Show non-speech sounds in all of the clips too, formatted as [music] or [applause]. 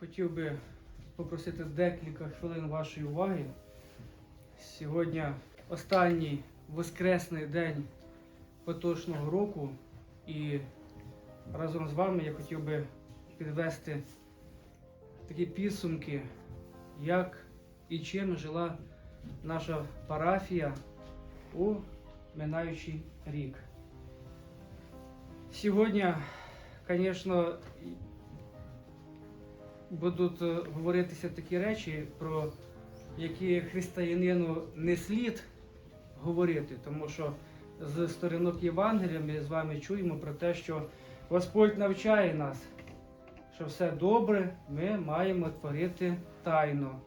хотів би попросити декілька хвилин вашої уваги. Сьогодні останній воскресний день поточного року, і разом з вами я хотів би підвести такі підсумки, як і чим жила наша парафія у минаючий рік. Сьогодні, звісно, будуть е, говоритися такі речі, про які християнину не слід говорити, тому що з сторінок Євангелія ми з вами чуємо про те, що Господь навчає нас, що все добре ми маємо творити тайно.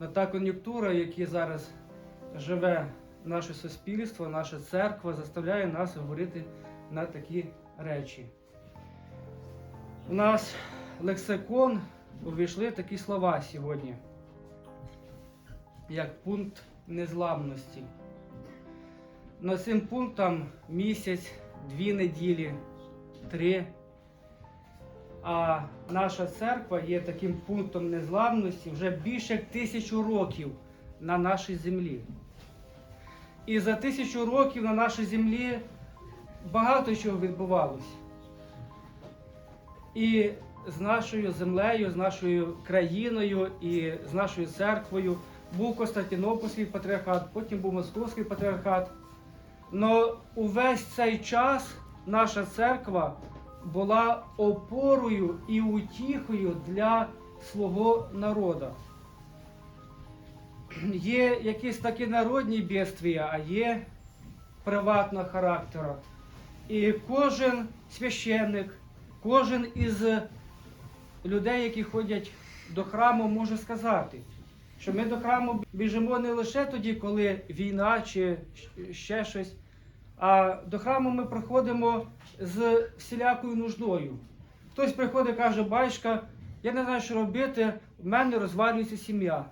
Но та кон'юнктура, якій зараз живе наше суспільство, наша церква, заставляє нас говорити на такі речі. У нас лексикон увійшли такі слова сьогодні, як пункт незламності. На цим пунктам місяць, дві неділі, три. А наша церква є таким пунктом незламності вже більше як тисячу років на нашій землі. І за тисячу років на нашій землі багато чого відбувалося. І з нашою землею, з нашою країною і з нашою церквою був Константинопольський патріархат, потім був Московський патріархат. Но увесь цей час наша церква була опорою і утіхою для свого народу. Є якісь такі народні бідствія, а є приватного характеру. І кожен священник, кожен із людей, які ходять до храму, може сказати, що ми до храму біжимо не лише тоді, коли війна чи ще щось, а до храму ми приходимо з всілякою нуждою. Хтось приходить каже, батька, я не знаю, що робити, в мене розвалюється сім'я.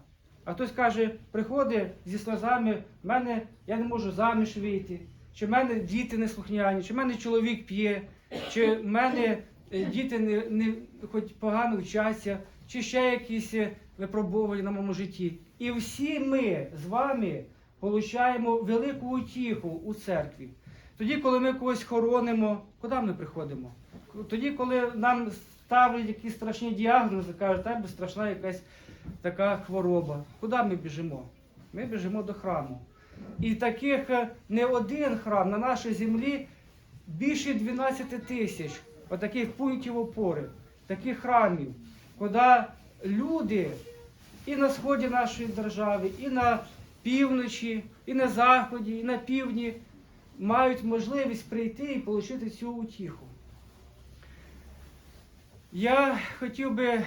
А хтось каже, приходить зі сльозами, в мене я не можу заміж вийти, чи в мене діти не слухняні, чи в мене чоловік п'є, чи в мене діти не, не хоч погано вчаться, чи ще якісь е, випробування на моєму житті. І всі ми з вами получаємо велику утіху у церкві. Тоді, коли ми когось хоронимо, куди ми приходимо? Тоді, коли нам ставлять якісь страшні діагнози, кажуть, тебе страшна якась така хвороба. Куди ми біжимо? Ми біжимо до храму. І таких е, не один храм на нашій землі більше 12 тисяч отаких пунктів опори, таких храмів, куди люди і на сході нашої держави, і на півночі, і на заході, і на півдні мають можливість прийти і отримати цю утіху. Я хотів би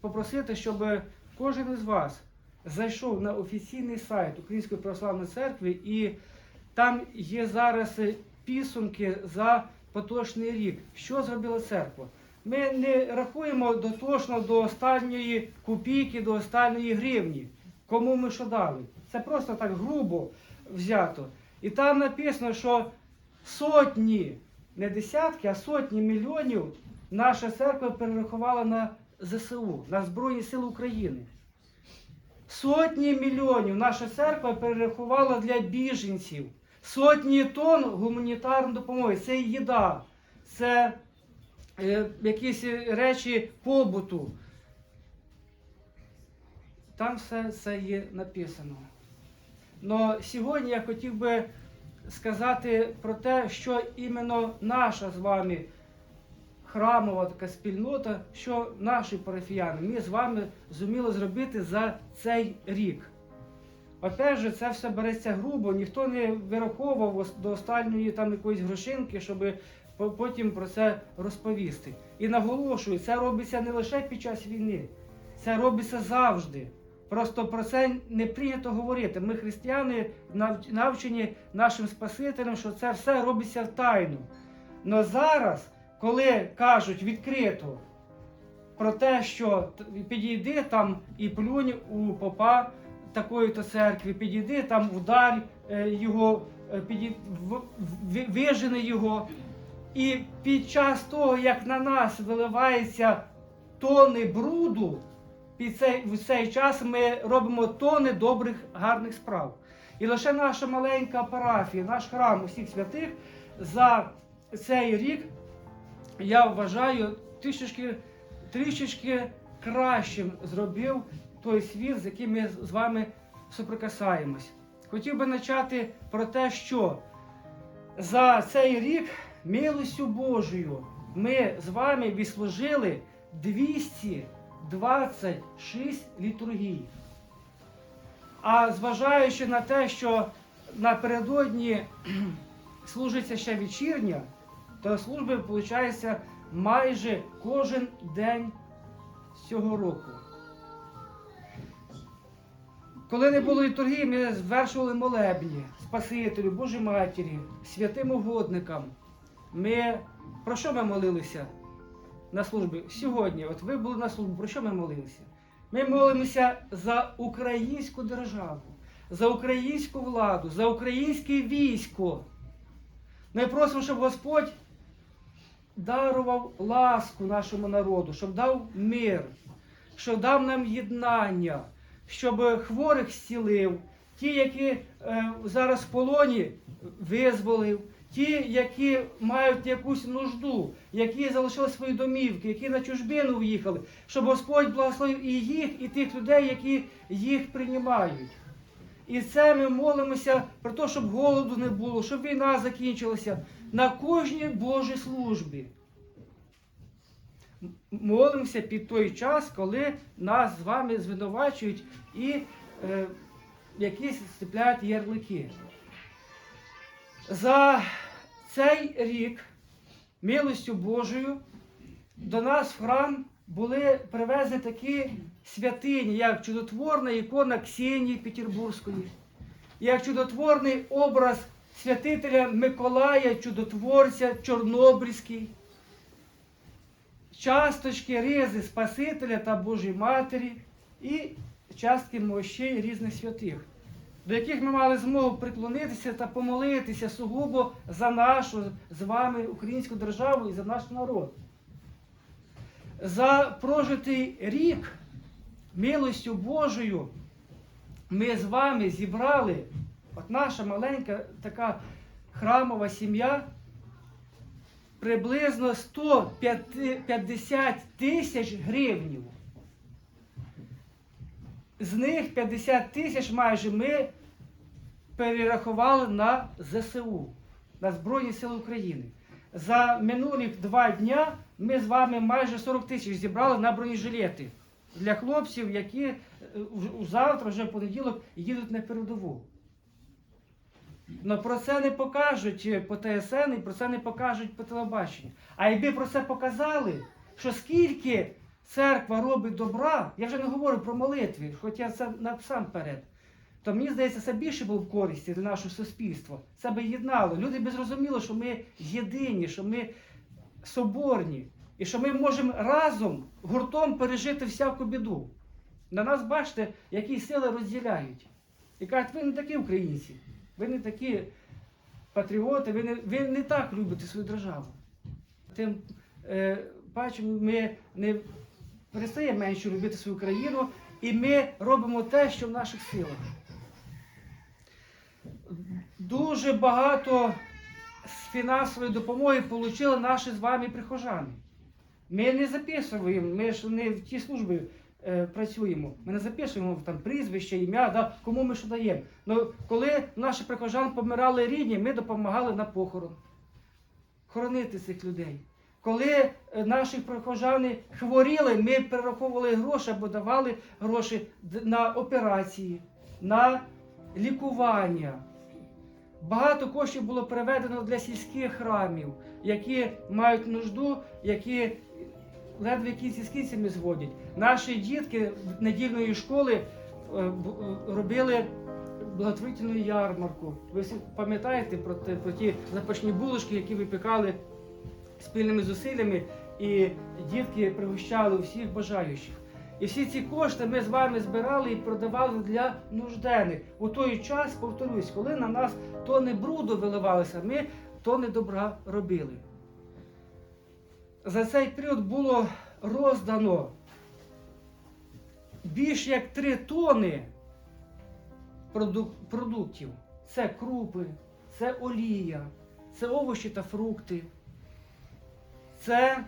попросити, щоб кожен із вас зайшов на офіційний сайт Української православної церкви, і там є зараз підсумки за поточний рік. Що зробила церква? Ми не рахуємо дотошно до останньої копійки, до останньої гривні. Кому ми що дали? Це просто так грубо взято. І там написано, що сотні, не десятки, а сотні мільйонів наша церква перерахувала на ЗСУ, на Збройні Сили України. Сотні мільйонів наша церква перерахувала для біженців. Сотні тонн гуманітарної допомоги. Це їда, це е, якісь речі побуту. Там все це є написано. Но сьогодні я хотів би сказати про те, що іменно наша з вами храмова така спільнота, що наші парафіяни, ми з вами зуміли зробити за цей рік. Опять же, це все береться грубо, ніхто не вираховував до останньої там якоїсь грошинки, щоб потім про це розповісти. І наголошую, це робиться не лише під час війни, це робиться завжди. Просто про це не прийнято говорити. Ми, християни, навчені нашим Спасителем, що це все робиться в тайну. Но зараз, коли кажуть відкрито про те, що підійди там і плюнь у попа такої-то церкви, підійди там, ударь е, його, е, підій... в- в- вижени його. І під час того, як на нас виливається тони бруду, під цей, в цей час ми робимо тони добрих, гарних справ. І лише наша маленька парафія, наш храм усіх святих за цей рік, я вважаю, трішечки, трішечки кращим зробив той світ, з яким ми з вами соприкасаємось. Хотів би почати про те, що за цей рік милостю Божою ми з вами відслужили 226 літургій. А зважаючи на те, що напередодні [clears throat] служиться ще вечірня, то служби виходить майже кожен день цього року. Коли не було літургії, ми звершували молебні Спасителю, Божій Матері, святим угодникам. Ми про що ми молилися на службі? Сьогодні, от ви були на службі, про що ми молилися? Ми молимося за українську державу, за українську владу, за українське військо. Ми просимо, щоб Господь дарував ласку нашому народу, щоб дав мир, щоб дав нам єднання, щоб хворих зцілив, ті, які е, зараз в полоні, визволив, ті, які мають якусь нужду, які залишили свої домівки, які на чужбину в'їхали, щоб Господь благословив і їх, і тих людей, які їх приймають. І це ми молимося про те, щоб голоду не було, щоб війна закінчилася на кожній Божій службі. Молимося під той час, коли нас з вами звинувачують і е, якісь степляють ярлики. За цей рік, милостю Божою, до нас в храм були привезені такі святині, як чудотворна ікона Ксенії Петербурзької, як чудотворний образ святителя Миколая, чудотворця Чорнобильський, часточки ризи Спасителя та Божої Матері і частки мощей різних святих, до яких ми мали змогу приклонитися та помолитися сугубо за нашу з вами українську державу і за наш народ. За прожитий рік милостю Божою ми з вами зібрали, от наша маленька така храмова сім'я, приблизно 150 тисяч гривнів. З них 50 тисяч майже ми перерахували на ЗСУ, на Збройні Сили України. За минулих два дня ми з вами майже 40 тисяч зібрали на бронежилети для хлопців, які е, завтра, вже в понеділок, їдуть на передову. Но про це не покажуть е, по ТСН і про це не покажуть по телебаченню. А якби про це показали, що скільки церква робить добра, я вже не говорю про молитви, хоча це насамперед, то мені здається, це більше було б користі для нашого суспільства. Це би єднало. Люди б зрозуміли, що ми єдині, що ми соборні, і що ми можемо разом, гуртом пережити всяку біду. На нас, бачите, які сили розділяють. І кажуть, ви не такі українці, ви не такі патріоти, ви не, ви не так любите свою державу. Тим е, бачимо, ми не перестаємо менше любити свою країну, і ми робимо те, що в наших силах. Дуже багато з фінансової допомоги отримали наші з вами прихожани. Ми не записуємо, ми ж не в ті служби е, працюємо. Ми не записуємо там прізвище, ім'я, да, кому ми що даємо. Ну, коли наші прихожан помирали рідні, ми допомагали на похорон. Хоронити цих людей. Коли е, наші прихожани хворіли, ми перераховували гроші або давали гроші на операції, на лікування. Багато коштів було переведено для сільських храмів, які мають нужду, які ледве кінці з кінцями зводять. Наші дітки недільної школи е, е, робили благотворительну ярмарку. Ви пам'ятаєте про, те- про ті запашні булочки, які випікали спільними зусиллями, і дітки пригощали всіх бажаючих. І всі ці кошти ми з вами збирали і продавали для нужденних. У той час, повторюсь, коли на нас тони бруду виливалися, ми тони добра робили. За цей період було роздано більш як 3 тони продуктів. Це крупи, це олія, це овочі та фрукти, це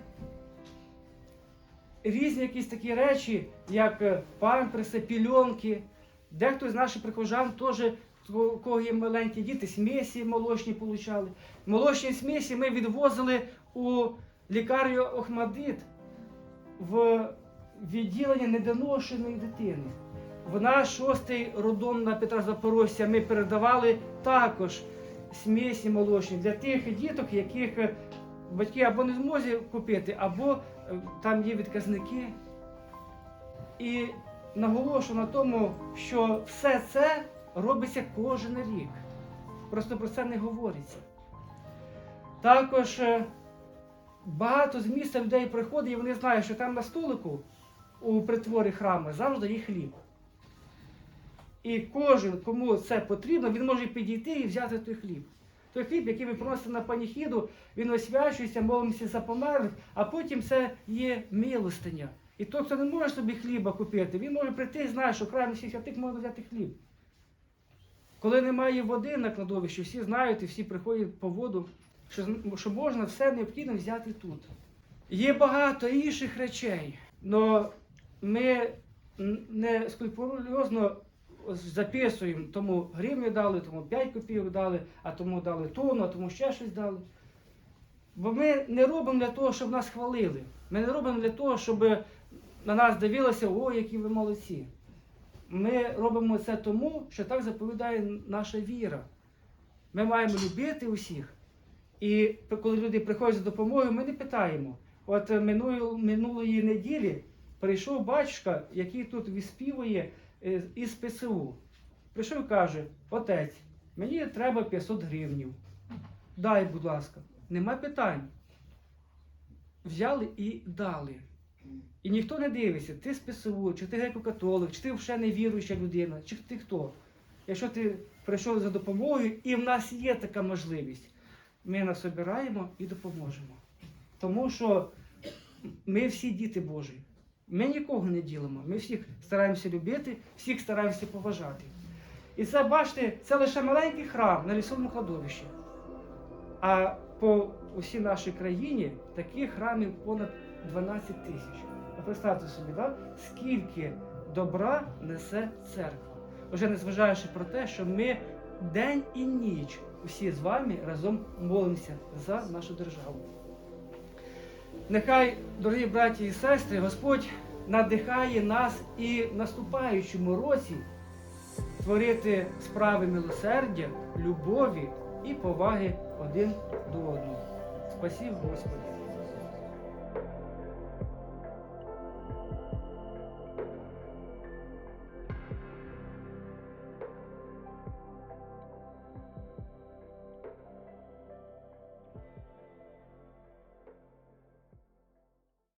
різні якісь такі речі, як е, памперси, пільонки. Дехто з наших прихожан теж, у кого є маленькі діти, смесі молочні получали. Молочні смесі ми відвозили у лікарню Охмадит в відділення недоношеної дитини. В наш шостий роддом на Петра Запорожця ми передавали також смісі молочні для тих діток, яких е, батьки або не зможуть купити, або е, там є відказники. І наголошую на тому, що все це робиться кожен рік. Просто про це не говориться. Також е, багато з міста людей приходить і вони знають, що там на столику у притворі храму завжди є хліб. І кожен, кому це потрібно, він може підійти і взяти той хліб. Той хліб, який ви приносите на паніхіду, він освячується, молимося за померлих, а потім це є милостиня. І той, хто не може собі хліба купити, він може прийти і знає, що край всіх святих можна взяти хліб. Коли немає води на кладовищі, всі знають і всі приходять по воду, що, що можна все необхідне взяти тут. Є багато інших речей, але ми не скрупульозно записуємо, тому гривню дали, тому 5 копійок дали, а тому дали тонну, а тому ще щось дали. Бо ми не робимо для того, щоб нас хвалили. Ми не робимо для того, щоб на нас дивилося, о, які ви молодці. Ми робимо це тому, що так заповідає наша віра. Ми маємо любити усіх. І коли люди приходять за допомогою, ми не питаємо. От е, минулої, неділі прийшов батюшка, який тут відспівує е, із ПСУ. Прийшов і каже: отець, мені треба 500 гривнів. Дай, будь ласка, нема питань. Взяли і дали. І ніхто не дивиться, ти з ПСУ, чи ти греко-католик, чи ти вже не віруюча людина, чи ти хто. Якщо ти прийшов за допомогою, і в нас є така можливість, ми нас обираємо і допоможемо. Тому що ми всі діти Божі. Ми нікого не ділимо. Ми всіх стараємося любити, всіх стараємося поважати. І це, бачите, це лише маленький храм на лісовому кладовищі. А по усій нашій країні таких храмів понад 12 тисяч. Представте собі, да? скільки добра несе церква. Вже незважаючи про те, що ми день і ніч усі з вами разом молимося за нашу державу. Нехай, дорогі браті і сестри, Господь надихає нас і в наступаючому році творити справи милосердя, любові і поваги один до одного. Спасибо, Господи!